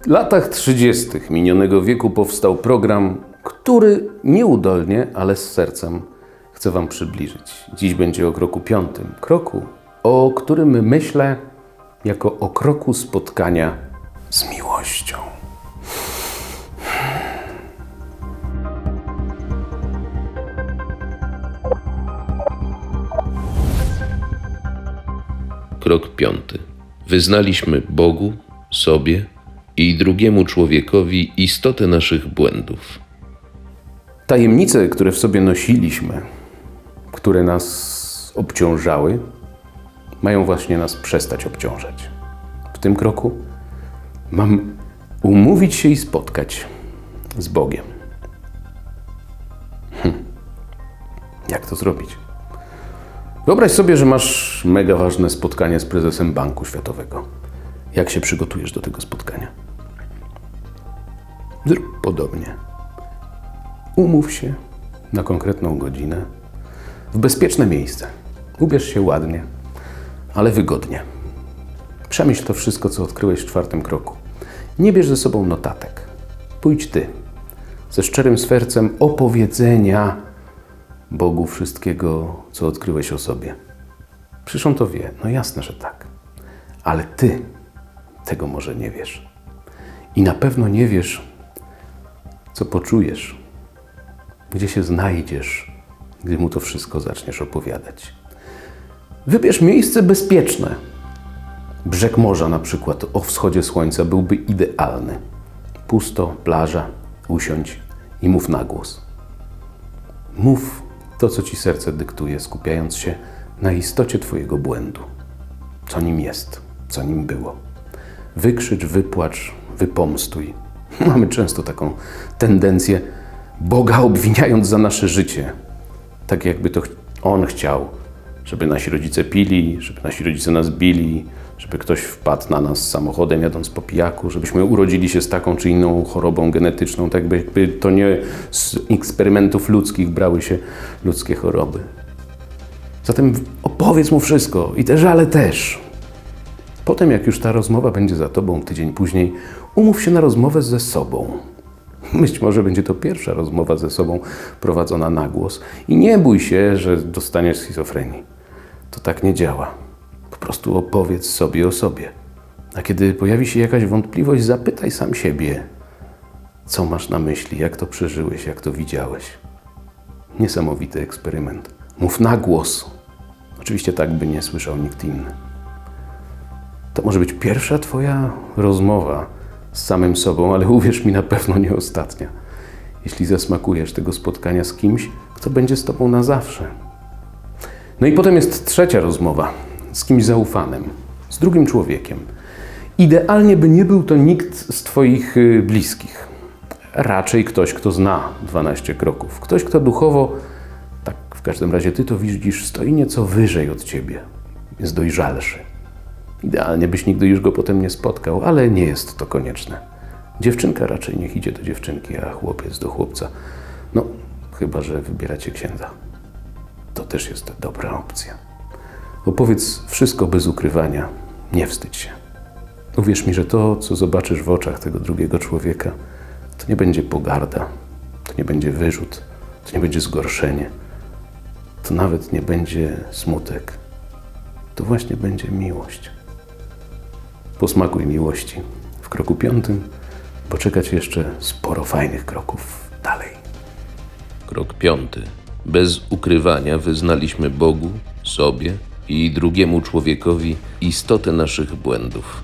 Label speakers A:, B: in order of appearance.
A: W latach 30. minionego wieku powstał program, który nieudolnie, ale z sercem chcę Wam przybliżyć. Dziś będzie o kroku piątym. Kroku, o którym myślę jako o kroku spotkania z miłością.
B: Krok piąty. Wyznaliśmy Bogu, sobie i drugiemu człowiekowi istotę naszych błędów.
A: Tajemnice, które w sobie nosiliśmy, które nas obciążały, mają właśnie nas przestać obciążać. W tym kroku mam umówić się i spotkać z Bogiem. Hm. Jak to zrobić? Wyobraź sobie, że masz mega ważne spotkanie z prezesem Banku Światowego. Jak się przygotujesz do tego spotkania? Zrób podobnie. Umów się na konkretną godzinę w bezpieczne miejsce. Ubierz się ładnie, ale wygodnie. Przemyśl to wszystko, co odkryłeś w czwartym kroku. Nie bierz ze sobą notatek. Pójdź ty, ze szczerym sercem opowiedzenia Bogu wszystkiego, co odkryłeś o sobie. Przecież to wie. No jasne, że tak. Ale ty tego może nie wiesz. I na pewno nie wiesz, co poczujesz, gdzie się znajdziesz, gdy mu to wszystko zaczniesz opowiadać. Wybierz miejsce bezpieczne. Brzeg morza na przykład o wschodzie słońca byłby idealny. Pusto, plaża, usiądź i mów na głos. Mów to, co ci serce dyktuje, skupiając się na istocie twojego błędu. Co nim jest, co nim było. Wykrzycz, wypłacz, wypomstuj. Mamy często taką tendencję, Boga obwiniając za nasze życie. Tak jakby to On chciał, żeby nasi rodzice pili, żeby nasi rodzice nas bili, żeby ktoś wpadł na nas samochodem jadąc po pijaku, żebyśmy urodzili się z taką czy inną chorobą genetyczną, tak jakby to nie z eksperymentów ludzkich brały się ludzkie choroby. Zatem opowiedz mu wszystko i te żale też. Potem, jak już ta rozmowa będzie za tobą tydzień później, umów się na rozmowę ze sobą. Być może będzie to pierwsza rozmowa ze sobą prowadzona na głos. I nie bój się, że dostaniesz schizofrenii. To tak nie działa. Po prostu opowiedz sobie o sobie. A kiedy pojawi się jakaś wątpliwość, zapytaj sam siebie, co masz na myśli, jak to przeżyłeś, jak to widziałeś. Niesamowity eksperyment. Mów na głos. Oczywiście tak, by nie słyszał nikt inny. To może być pierwsza Twoja rozmowa z samym sobą, ale uwierz mi, na pewno nie ostatnia. Jeśli zasmakujesz tego spotkania z kimś, kto będzie z Tobą na zawsze. No i potem jest trzecia rozmowa z kimś zaufanym, z drugim człowiekiem. Idealnie by nie był to nikt z Twoich y, bliskich. Raczej ktoś, kto zna 12 kroków. Ktoś, kto duchowo, tak w każdym razie Ty to widzisz, stoi nieco wyżej od Ciebie. Jest dojrzalszy. Idealnie byś nigdy już go potem nie spotkał, ale nie jest to konieczne. Dziewczynka raczej niech idzie do dziewczynki, a chłopiec do chłopca. No, chyba że wybieracie księdza. To też jest dobra opcja. Opowiedz wszystko bez ukrywania. Nie wstydź się. Uwierz mi, że to, co zobaczysz w oczach tego drugiego człowieka, to nie będzie pogarda, to nie będzie wyrzut, to nie będzie zgorszenie, to nawet nie będzie smutek. To właśnie będzie miłość. Posmakuj miłości w kroku piątym, bo czekać jeszcze sporo fajnych kroków dalej.
B: Krok piąty. Bez ukrywania wyznaliśmy Bogu, sobie i drugiemu człowiekowi istotę naszych błędów.